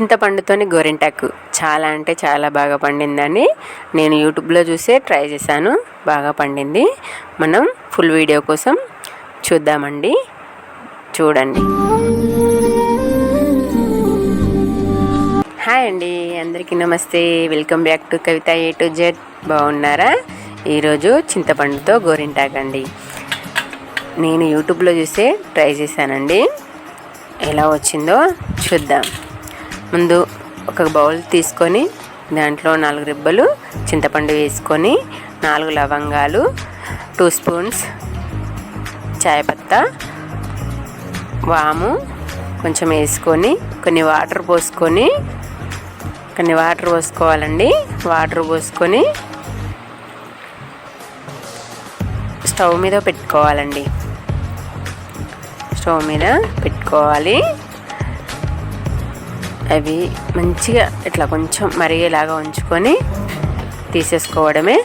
చింతపండుతోని గోరింటాకు. చాలా అంటే చాలా బాగా పండిందని నేను యూట్యూబ్లో చూసే ట్రై చేశాను. బాగా పండింది. మనం ఫుల్ వీడియో కోసం చూద్దామండి. చూడండి. హాయ్ అండి. అందరికీ నమస్తే. Welcome back to Kavitha A to Z బాగున్నారా? ఈరోజు చింతపండుతో గోరింటాకు అండి నేను యూట్యూబ్లో చూసే ట్రై చేశానండి. ఎలా వచ్చిందో చూద్దాం. ముందు ఒక బౌల్ తీసుకొని దాంట్లో నాలుగు రిబ్బలు చింతపండు వేసుకొని నాలుగు లవంగాలు టూ స్పూన్స్ చాయపత్తా వాము కొంచెం వేసుకొని కొన్ని వాటర్ పోసుకొని కొన్ని వాటర్ పోసుకోవాలండి. వాటర్ పోసుకొని స్టవ్ మీద పెట్టుకోవాలండి. స్టవ్ మీద పెట్టుకోవాలి. అవి మంచిగా ఇట్లా కొంచెం మరిగేలాగా ఉంచుకొని తీసేసుకోవడమే.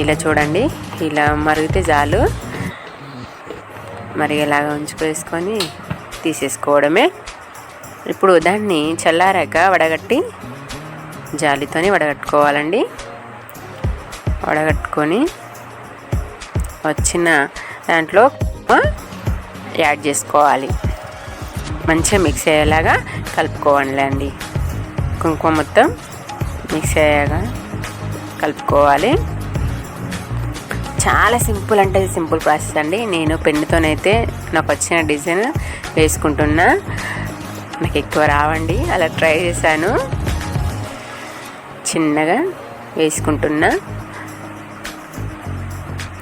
ఇలా చూడండి ఇలా మరిగితే చాలు. మరిగేలాగా ఉంచుకేసుకొని తీసేసుకోవడమే. ఇప్పుడు దాన్ని చల్లారాక వడగట్టి జాలితోని వడగట్టుకోవాలండి. వడగట్టుకొని వచ్చిన దాంట్లో యాడ్ చేసుకోవాలి. మంచిగా మిక్స్ అయ్యేలాగా కలుపుకోవాలండి. కుంకుమ మొత్తం మిక్స్ అయ్యాక కలుపుకోవాలి. చాలా సింపుల్ అంటే సింపుల్ ప్రాసెస్ అండి. నేను పెన్నుతోనైతే నాకు వచ్చిన డిజైన్ వేసుకుంటున్నా. నాకు ఎక్కువ రావండి. అలా ట్రై చేశాను. చిన్నగా వేసుకుంటున్నా.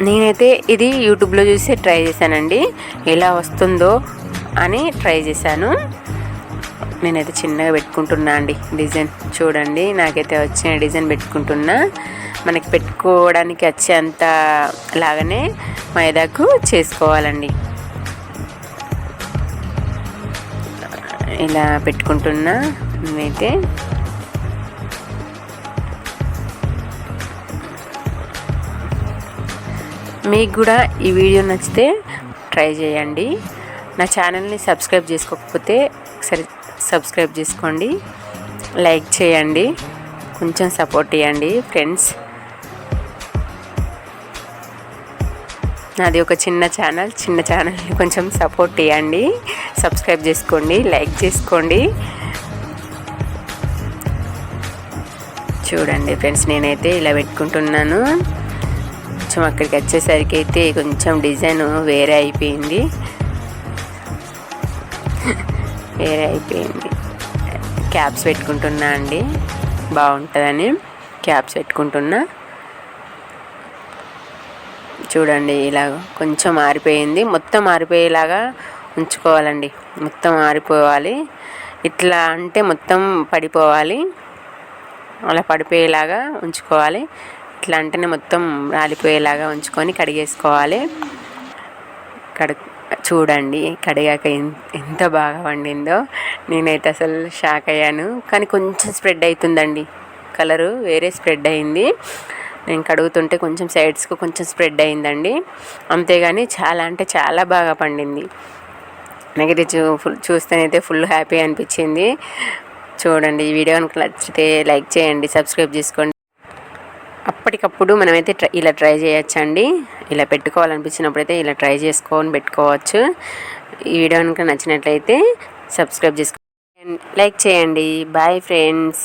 నేనైతే ఇది యూట్యూబ్లో చూసి ట్రై చేశానండి. ఎలా వస్తుందో అని ట్రై చేశాను. నేనైతే చిన్నగా పెట్టుకుంటున్నా అండి డిజైన్. చూడండి నాకైతే వచ్చిన డిజైన్ పెట్టుకుంటున్నా. మనకి పెట్టుకోవడానికి వచ్చేంత లాగానే మైదాకు చేసుకోవాలండి. ఇలా పెట్టుకుంటున్నా నేనైతే మీకు కూడా ఈ వీడియో నచ్చితే ట్రై చేయండి. నా ఛానల్ని సబ్స్క్రైబ్ చేసుకోకపోతే ఒకసారి సబ్స్క్రైబ్ చేసుకోండి. లైక్ చేయండి. కొంచెం సపోర్ట్ ఇవ్వండి ఫ్రెండ్స్. నాది ఒక చిన్న ఛానల్ చిన్న ఛానల్ని కొంచెం సపోర్ట్ ఇవ్వండి. సబ్స్క్రైబ్ చేసుకోండి లైక్ చేసుకోండి. చూడండి ఫ్రెండ్స్ నేనైతే ఇలా పెట్టుకుంటున్నాను. కొంచెం అక్కడికి వచ్చేసరికి అయితే కొంచెం డిజైన్ వేరే అయిపోయింది. వేరే అయిపోయింది క్యాప్స్ పెట్టుకుంటున్నా అండి. బాగుంటుందని క్యాప్స్ పెట్టుకుంటున్నా. చూడండి ఇలా కొంచెం ఆరిపోయింది మొత్తం ఆరిపోయేలాగా ఉంచుకోవాలండి. మొత్తం ఆరిపోవాలి ఇట్లా అంటే మొత్తం పడిపోవాలి. అలా పడిపోయేలాగా ఉంచుకోవాలి. ఇట్లా అంటేనే మొత్తం రాలిపోయేలాగా ఉంచుకొని కడిగేసుకోవాలి. కడు చూడండి కడిగాక ఎంత బాగా వండిందో. నేనైతే అసలు షాక్ అయ్యాను. కానీ కొంచెం స్ప్రెడ్ అవుతుందండి కలరు వేరే స్ప్రెడ్ అయింది. నేను కడుగుతుంటే కొంచెం సైడ్స్కు కొంచెం స్ప్రెడ్ అయిందండి. అంతేగాని చాలా అంటే చాలా బాగా పండింది. నాకు ఇది చూ ఫుల్ చూస్తేనైతే ఫుల్ హ్యాపీ అనిపించింది. చూడండి ఈ వీడియో కనుక నచ్చితే లైక్ చేయండి సబ్స్క్రైబ్ చేసుకోండి. ఎప్పటికప్పుడు మనమైతే ట్రై ఇలా ట్రై చేయొచ్చండి. ఇలా పెట్టుకోవాలనిపించినప్పుడు అయితే ఇలా ట్రై చేసుకొని పెట్టుకోవచ్చు. ఈ వీడియో కనుక నచ్చినట్లయితే సబ్స్క్రైబ్ చేసుకోండి లైక్ చేయండి. Bye friends.